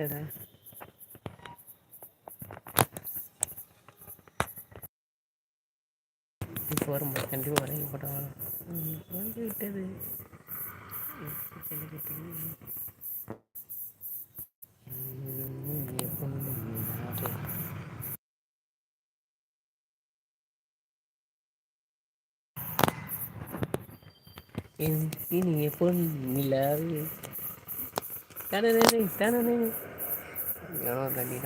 எடா இப்போ வரும் கண்டிப்பாக வரைய போட்டோம் வந்து விட்டது இனிய பொன் நிலாவே தானே தானே எவ்வளோ தண்ணி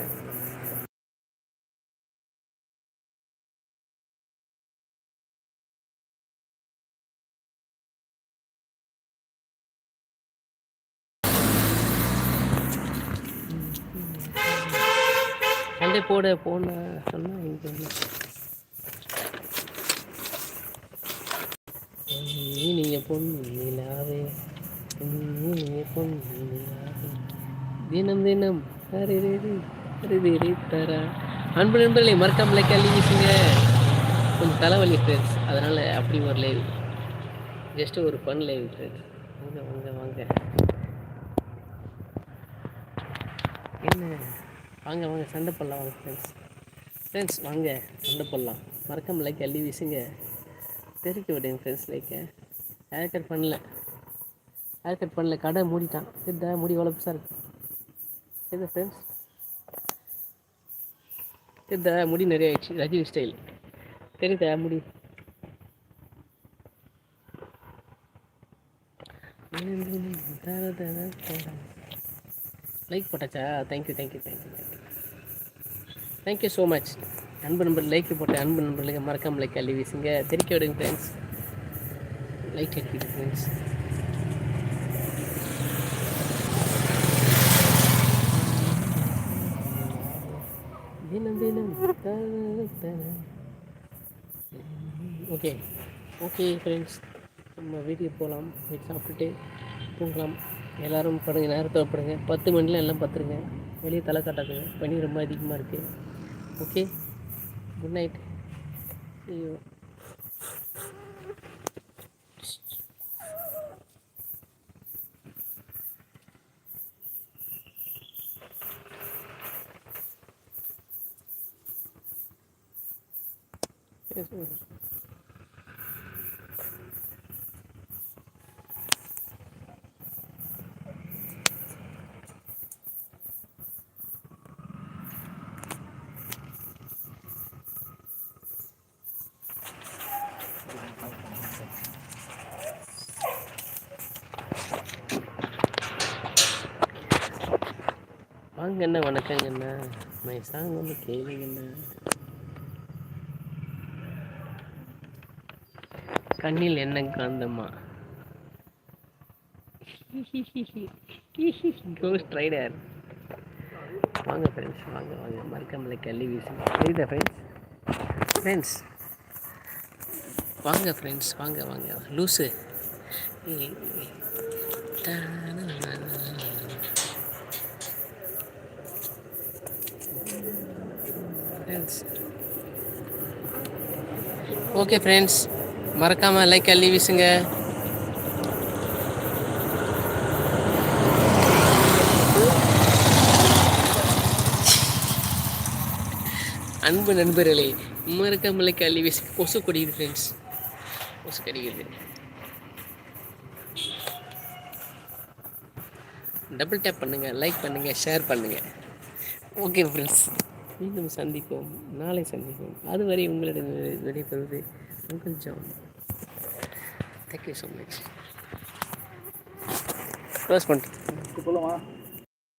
சண்டை போட போன சொன்னா இங்கே நீங்க பொண்ணு நிலாவே நீங்க பொண்ணு நிலாவே தினம் தினம் அன்பு நண்பர்களை மறக்காம லைக் அள்ளி கொஞ்சம் தலைவலி ஃப்ரெண்ட்ஸ் அதனால் அப்படி ஒரு லைவ் ஜஸ்ட் ஒரு ஃபன் லைவ் ஃப்ரெண்ட்ஸ் வாங்க வாங்க வாங்க என்ன வாங்க வாங்க சண்டை போடலாம் வாங்க ஃப்ரெண்ட்ஸ் ஃப்ரெண்ட்ஸ் வாங்க சண்டை போடலாம் மறக்காம லைக் அள்ளி வீசுங்க தெரிவிக்க விடுங்க ஃப்ரெண்ட்ஸ் லைக்கை ஹேர் கட் பண்ணல ஹேர் கட் பண்ணல கடை மூடிட்டான் இதா மூடி வளர்ப்பு சார் இது ஃப்ரெண்ட்ஸ் இந்த முடி நிறைய ஆயிடுச்சு. ரஜினி ஸ்டைல் தெரியுதா முடி. லைக் போட்டாச்சா? Thank you thank you thank you thank you thank you so much அன்பு நம்பர் லைக் போட்ட அன்பு நம்பர்களுக்கு மறக்காமல் லைக் அள்ளி வீசுங்க. தெரிக்க விடுங்க ஃப்ரெண்ட்ஸ் லைக் அடிக்குது ஃப்ரெண்ட்ஸ் தினம் தினம் ஓகே ஓகே ஃப்ரெண்ட்ஸ் நம்ம வீட்டுக்கு போகலாம். வீட்டு சாப்பிட்டுட்டு தூங்கலாம். எல்லோரும் படுங்க நேரத்தில் படுங்க. பத்து மணிலாம் எல்லாம் பத்துருங்க. வெளியே தலை காட்டாதுங்க. பனி ரொம்ப அதிகமாக இருக்குது ஓகே குட் நைட் ஐயோ Yes, yes. வாங்கண்ணா வணக்கங்கண்ணா மை சாங் வந்து கேளுங்கண்ணா கண்ணில் என்ன காந்தமா கோஸ்ட் ரைடர் வாங்க ஃப்ரெண்ட்ஸ் வாங்க வாங்க. மறக்காமலை கல்வி வீசுங்க. சரிதா ஃப்ரெண்ட்ஸ் ஃப்ரெண்ட்ஸ் வாங்க ஃப்ரெண்ட்ஸ் வாங்க வாங்க. லூஸு ஃப்ரெண்ட்ஸ் ஓகே ஃப்ரெண்ட்ஸ் மறக்காமல் லைக் அள்ளி வீசுங்க. அன்பு நண்பர்களே மறக்காமல் லைக் அள்ளி வீசு கொசு கொடிக்குது ஃப்ரெண்ட்ஸ் கொசு கடிக்குது டபுள் டேப் பண்ணுங்கள் லைக் பண்ணுங்கள் ஷேர் பண்ணுங்கள் ஓகே ஃப்ரெண்ட்ஸ் மீண்டும் சந்திப்போம். நாளை சந்திப்போம். அதுவரை உங்களிடம் விடைபெறுவது உங்கள் John. Thank you so much close பண்ணிட்டு.